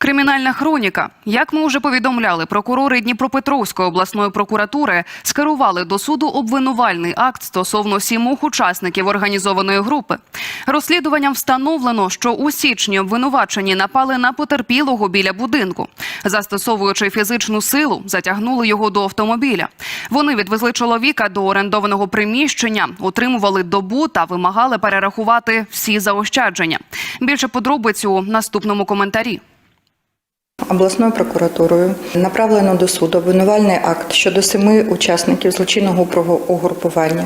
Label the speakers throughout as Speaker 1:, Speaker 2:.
Speaker 1: Кримінальна хроніка. Як ми вже повідомляли, прокурори Дніпропетровської обласної прокуратури скерували до суду обвинувальний акт стосовно сімох учасників організованої групи. Розслідуванням встановлено, що у січні обвинувачені напали на потерпілого біля будинку. Застосовуючи фізичну силу, затягнули його до автомобіля. Вони відвезли чоловіка до орендованого приміщення, утримували добу та вимагали перерахувати всі заощадження. Більше подробиць у наступному коментарі.
Speaker 2: Обласною прокуратурою направлено до суду обвинувальний акт щодо семи учасників злочинного угрупування,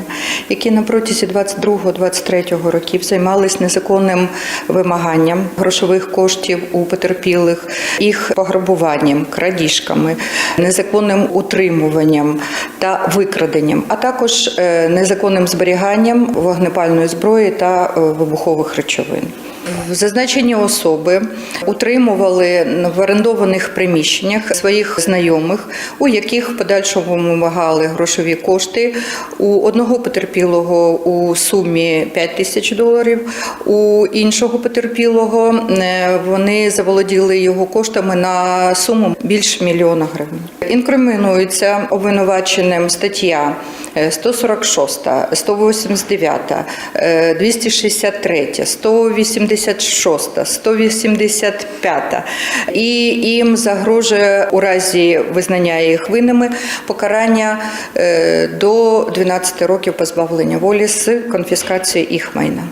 Speaker 2: які на протязі 22-23 років займались незаконним вимаганням грошових коштів у потерпілих, їх пограбуванням, крадіжками, незаконним утримуванням та викраденням, а також е, незаконним зберіганням вогнепальної зброї та е, вибухових речовин. Зазначені особи утримували в орендованих приміщеннях своїх знайомих, у яких в подальшому вимагали грошові кошти. У одного потерпілого у сумі 5 тисяч доларів, у іншого потерпілого е, вони заволоділи його коштами на суму більш мільйона гривень. Інкримінується обвинуваченим стаття е, 146, 189, е, 263, 186, 185. І їм загрожує у разі визнання їх винними покарання е, до 12 років позбавлення волі з конфіскацією їх майна.